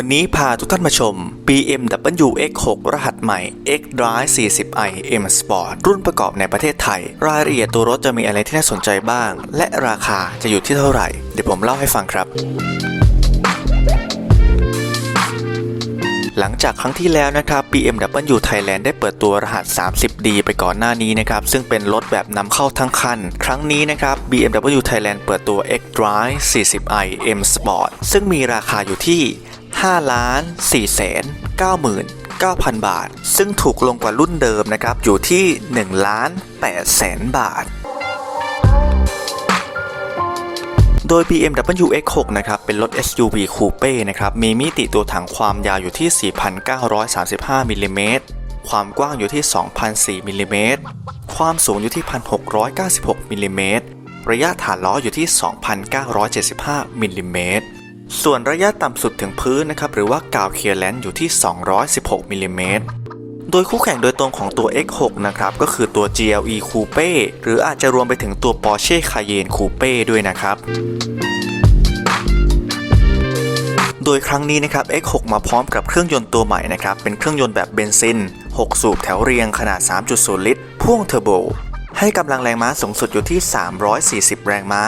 วันนี้พาทุกท่านมาชม BMW X6 รหัสใหม่ X Drive 40i M Sport รุ่นประกอบในประเทศไทย รายละเอียดตัวรถจะมีอะไรที่น่าสนใจบ้าง และราคาจะอยู่ที่เท่าไหร่ เดี๋ยวผมเล่าให้ฟังครับหลังจากครั้งที่แล้วนะครับ BMW Thailand ได้เปิดตัวรหัส 30D ไปก่อนหน้านี้นะครับ ซึ่งเป็นรถแบบนำเข้าทั้งคัน ครั้งนี้นะครับ BMW Thailand เปิดตัว X Drive 40i M Sport ซึ่งมีราคาอยู่ที่ 5ล้าน4แสน99,000 บาท ซึ่งถูกลงกว่ารุ่นเดิมนะครับ อยู่ที่1ล้าน8แสนบาท โดย BMW X6 นะครับ เป็นรถ SUV Coupe นะครับ มีมิติตัวถังความยาวอยู่ที่ 4,935มิลลิเมตรความกว้างอยู่ที่ 2,004มิลลิเมตรความสูงอยู่ที่ 1,696มิลลิเมตรระยะฐานล้ออยู่ที่ 2,975มิลลิเมตร ส่วนระยะต่ำสุดถึงพื้นนะครับหรือว่ากาวเคลียร์แลนด์อยู่ที่ 216มิลลิเมตรโดยคู่แข่งโดยตรงของตัว X6 นะครับ ก็คือตัว GLE Coupe หรืออาจจะรวมไปถึงตัว Porsche Cayenne Coupe ด้วยนะครับ โดยครั้งนี้นะครับ X6 มาพร้อมกับเครื่องยนต์ตัวใหม่นะครับ เป็นเครื่องยนต์แบบเบนซิน 6 สูบแถวเรียงขนาด 3.0 ลิตร พ่วงเทอร์โบ ให้กำลังแรงม้าสูงสุดอยู่ที่ 340 แรงม้า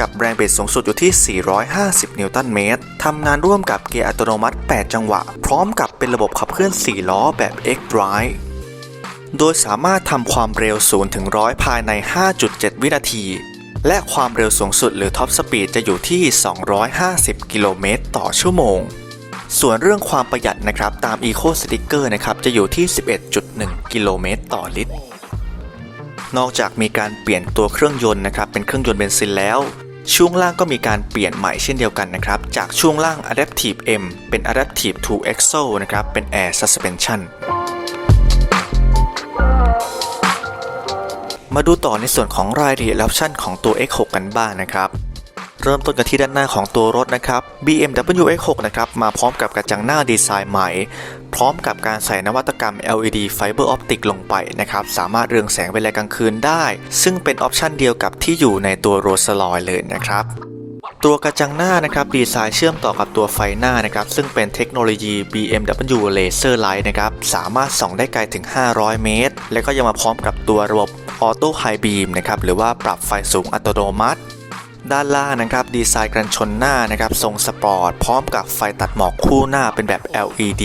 กับแรงบิดสูงสุดอยู่ที่ 450 นิวตันเมตร ทำงานร่วมกับเกียร์อัตโนมัติ 8 จังหวะ พร้อมกับเป็นระบบขับเคลื่อน 4 ล้อแบบ X Drive โดยสามารถทำความเร็ว 0 ถึง 100 ภายใน 5.7 วินาที และความเร็วสูงสุดหรือท็อปสปีดจะอยู่ที่ 250 กิโลเมตรต่อชั่วโมง ส่วนเรื่องความประหยัดนะครับตาม Eco Sticker นะครับจะอยู่ที่ 11.1 กิโลเมตรต่อลิตรนอกจากมีการเปลี่ยนตัวเครื่องยนต์นะครับเป็นเครื่องยนต์เบนซินแล้ว ช่วงล่างก็มีการเปลี่ยนใหม่เช่นเดียวกันนะครับ จากช่วงล่าง Adaptive M เป็น Adaptive 2 EXO นะครับ เป็น Air Suspension มาดูต่อในส่วนของรายละเอียดและออปชั่นของตัว X6 กันบ้างนะครับ เริ่มต้นกันที่ด้านหน้าของตัวรถนะครับ BMW X6 นะครับมาพร้อมกับกระจังหน้าดีไซน์ใหม่ พร้อมกับการใส่นวัตกรรม LED Fiber Optic ลงไปนะครับ สามารถเรืองแสงเวลากลางคืนได้ ซึ่งเป็นออปชันเดียวกับที่อยู่ในตัว Rolls Royce เลยนะครับตัวกระจังหน้านะครับดีไซน์เชื่อมต่อกับตัวไฟหน้านะครับซึ่งเป็นเทคโนโลยี BMW Laser Light นะครับสามารถส่องได้ไกลถึง 500 เมตร และก็ยังมาพร้อมกับตัวระบบ Auto High Beam นะครับหรือว่าปรับไฟสูงอัตโนมัติ ด้านล่างนะครับดีไซน์กันชนหน้านะครับทรงสปอร์ต พร้อมกับไฟตัดหมอกคู่หน้าเป็นแบบ LED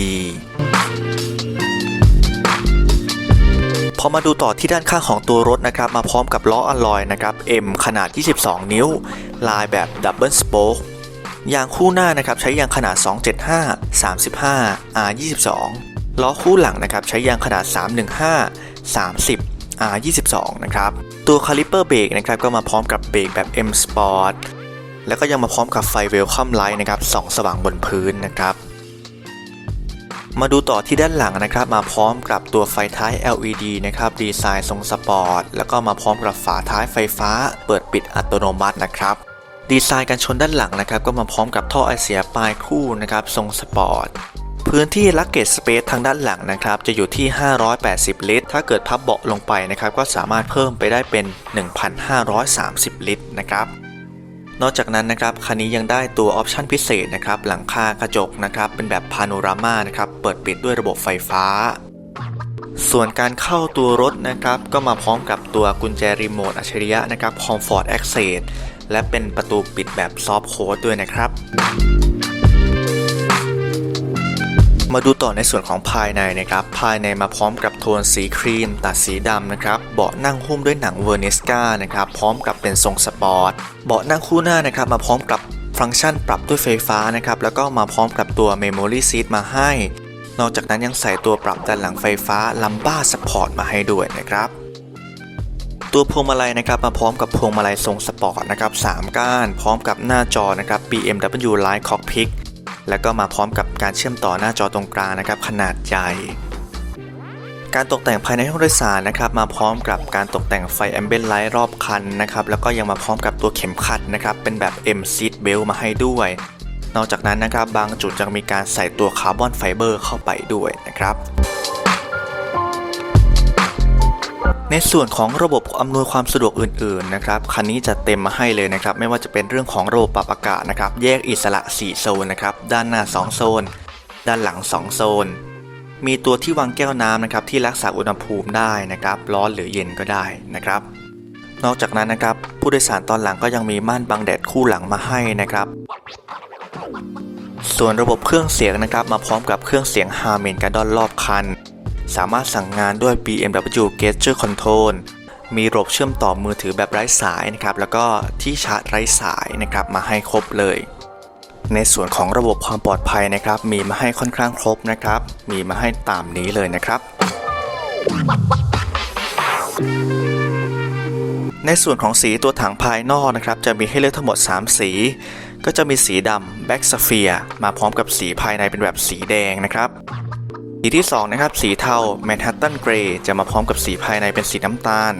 พอมาดูต่อที่ด้านข้างของตัวรถนะครับ มาพร้อมกับล้ออลลอยนะครับ M ขนาด 22 นิ้ว ลายแบบดับเบิลสโป๊กยางคู่หน้านะครับใช้ยางขนาด 275 35 R 22 ล้อคู่หลังนะครับใช้ยางขนาด 315 30 R 22 นะครับ ตัวคาลิเปอร์เบรกนะครับก็มาพร้อมกับเบรกแบบ M Sport แล้วก็ยังมาพร้อมกับไฟเวลคัมไลท์นะครับส่องสว่างบนพื้นนะครับ มาดูต่อที่ด้านหลังนะครับ มาพร้อมกับตัวไฟท้าย LED นะครับดีไซน์ทรงสปอร์ตแล้วก็มาพร้อมกับฝาท้ายไฟฟ้า เปิดปิดอัตโนมัตินะครับดีไซน์กันชนด้านหลังนะครับ ก็มาพร้อมกับท่อไอเสียปลายคู่นะครับทรงสปอร์ต พื้นที่ลักเกจสเปซทางด้านหลังนะครับจะอยู่ที่ 580 ลิตร ถ้าเกิดพับเบาะลงไปนะครับก็สามารถเพิ่มไปได้เป็น 1,530 ลิตรนะครับนอกจากนั้นนะครับคันนี้ยังได้ตัวออปชันพิเศษนะครับหลังคากระจกนะครับเป็นแบบพาโนรามานะครับเปิดปิดด้วยระบบไฟฟ้า ส่วนการเข้าตัวรถนะครับก็มาพร้อมกับตัวกุญแจรีโมทอัจฉริยะนะครับ Comfort Access และเป็นประตูปิดแบบซอฟต์โค้ดด้วยนะครับ มาดูต่อในส่วนของภายในนะครับ ภายในมาพร้อมกับโทนสีครีม ตัดสีดำนะครับ เบาะนั่งหุ้มด้วยหนังเวอร์นิสกานะครับ พร้อมกับเป็นทรงสปอร์ต เบาะนั่งคู่หน้านะครับ มาพร้อมกับฟังก์ชันปรับด้วยไฟฟ้านะครับ แล้วก็มาพร้อมกับตัว Memory Seat มาให้ นอกจากนั้นยังใส่ตัวปรับด้านหลังไฟฟ้า Lumbar Support มาให้ด้วยนะครับ ตัวพวงมาลัยนะครับมาพร้อมกับพวงมาลัยทรงสปอร์ตนะครับ 3 ก้าน พร้อมกับหน้าจอนะครับ BMW Light Cockpit แล้วก็มาพร้อมกับการเชื่อมต่อหน้าจอตรงกลางนะครับขนาดใหญ่การตกแต่งภายในห้องโดยสารนะครับมาพร้อมกับการตกแต่งไฟแอมเบนไลท์รอบคันนะครับแล้วก็ยังมาพร้อมกับตัวเข็มขัดนะครับเป็นแบบ M Seat Belt มาให้ด้วย นอกจากนั้นนะครับบางจุดจะมีการใส่ตัวคาร์บอนไฟเบอร์เข้าไปด้วยนะครับ ในส่วนของระบบอำนวยความสะดวกอื่นๆนะครับคันนี้จะเต็มมาให้เลยนะครับไม่ว่าจะเป็นเรื่องของระบบปรับอากาศนะครับแยกอิสระ 4 โซนนะครับด้านหน้า 2 โซน ด้านหลัง 2 โซน มีตัวที่วางแก้วน้ำนะครับที่รักษาอุณหภูมิได้นะครับร้อนหรือเย็นก็ได้นะครับ นอกจากนั้นนะครับผู้โดยสารตอนหลังก็ยังมีม่านบังแดดคู่หลังมาให้นะครับส่วนระบบเครื่องเสียงนะครับมาพร้อมกับเครื่องเสียง Harman Kardon รอบคัน สามารถสั่งงานด้วย BMW Gesture Control มีระบบเชื่อมต่อมือถือแบบไร้สายนะครับ แล้วก็ที่ชาร์จไร้สายนะครับมาให้ครบเลย ในส่วนของระบบความปลอดภัยนะครับ มีมาให้ค่อนข้างครบนะครับ มีมาให้ตามนี้เลยนะครับ ในส่วนของสีตัวถังภายนอกนะครับ จะมีให้เลือกทั้งหมด 3 สี ก็จะมีสีดำ Black Sapphire มาพร้อมกับสีภายในเป็นแบบสีแดงนะครับ สีที่2นะครับสีเทา Manhattan Grey จะมาพร้อมกับสีภายในเป็นสีน้ำตาล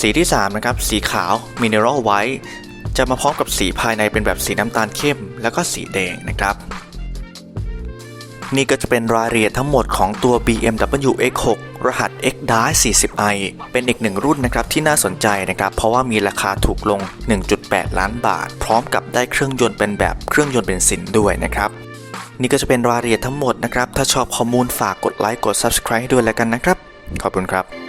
สีที่3นะครับสีขาว Mineral White จะมาพร้อมกับสีภายในเป็นแบบสีน้ำตาลเข้ม แล้วก็สีแดงนะครับ นี่ก็จะเป็นรายละเอียดทั้งหมดของตัว BMW X6 รหัส X d a 40i เป็นอีกหนึ่งรุ่นนะครับที่น่าสนใจนะครับ เพราะว่ามีราคาถูกลง 1.8 ล้านบาท พร้อมกับได้เครื่องยนต์เป็นแบบเครื่องยนต์เบนซินด้วยนะครับ นี่ก็จะเป็นรายละเอียดทั้งหมดนะครับ ถ้าชอบข้อมูลฝากกดไลค์กด Subscribe ให้ด้วยแล้วกันนะครับ ขอบคุณครับ